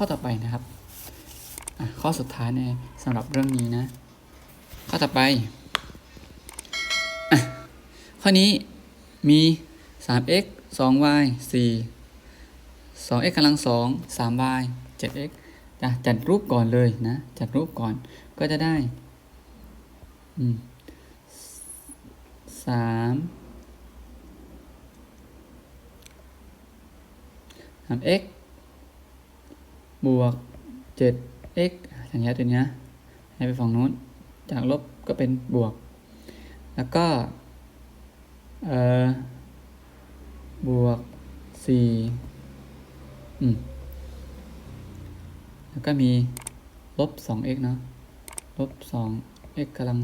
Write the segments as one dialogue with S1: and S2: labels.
S1: ข้อต่อไปนะครับ ข้อสุดท้ายในสำหรับเรื่องนี้นะ ข้อต่อไปอข้อนี้มี 3x 2y 4 2x กำลัง2 3y 7x จะจัดรูปก่อนเลยนะ จัดรูปก่อนก็จะได้อืมสามสาม x บวก 7x สัญญาตัวเนี้ยให้ไปฝั่งนู้น จากลบก็เป็นบวก แล้วก็เอ่อบวก4อืม แล้วก็มีลบ 2x เนาะลบ 2x กำลัง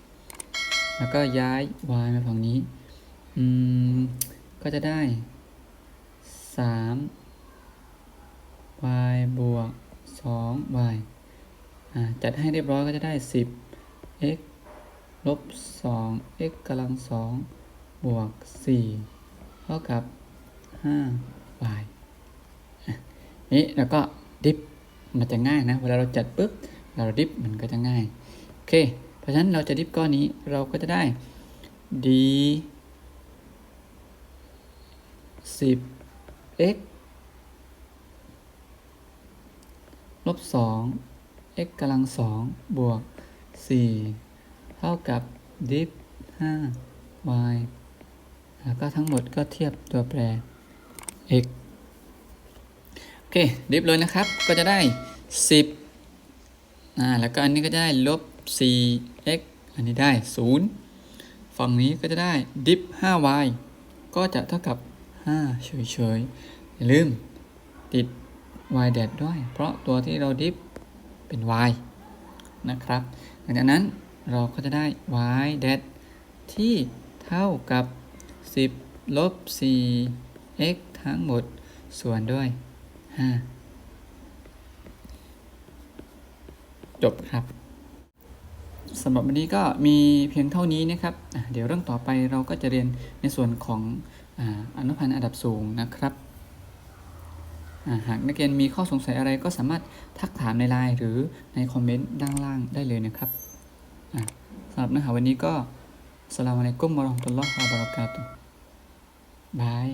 S1: 2 แล้วก็ย้าย y มาฝั่งนี้ อืม ก็จะได้ 3 y บวก 2y อ่า จัดให้เรียบร้อยก็จะได้ 10 x ลบ 2 x กำลัง 2 บวก 4 เท่ากับ 5y นี่แล้วก็ดิฟ มันจะง่ายนะ เวลาเราจัดปุ๊บ เราดิฟมันก็จะง่าย โอเค เพราะฉะนั้นเราจะดิฟก้อนนี้เราก็จะได้ d 10 x ลบสอง x กำลังสองบวกสี่เท่ากับดิฟห้า y แล้วก็ทั้งหมดก็เทียบตัวแปร x อเคดิฟเลยนะครับก็จะได้สิบอ่าแล้วก็อันนี้ก็จะได้ลบสี่ x อันนี้ได้ศูนย์ฝั่งนี้ก็จะได้ดิฟห้า y ก็จะเท่ากับห้าเฉยๆ อย่าลืมติด y แดดด้วย เพราะตัวที่เราดิฟเป็น y นะครับหลังจากนั้นเราก็จะได้ y แดดที่เท่ากับ 10 ลบ 4 x ทั้งหมดส่วนด้วย จบครับสำหรับวันนี้ก็มีเพียงเท่านี้นะครับ เดี๋ยวเรื่องต่อไปเราก็จะเรียนในส่วนของออนุพันธ์อันดับสูงนะครับหากนักเรียนมีข้อสงสัยอะไรก็สามารถทักถามในไลน์หรือในคอมเมนต์ด้านล่างได้เลยนะครับสำหรับเนื้อหาวันนี้ก็สลามอะลัยกุมวะราะห์มตุลลอฮ์วะบะเรากาตุบาย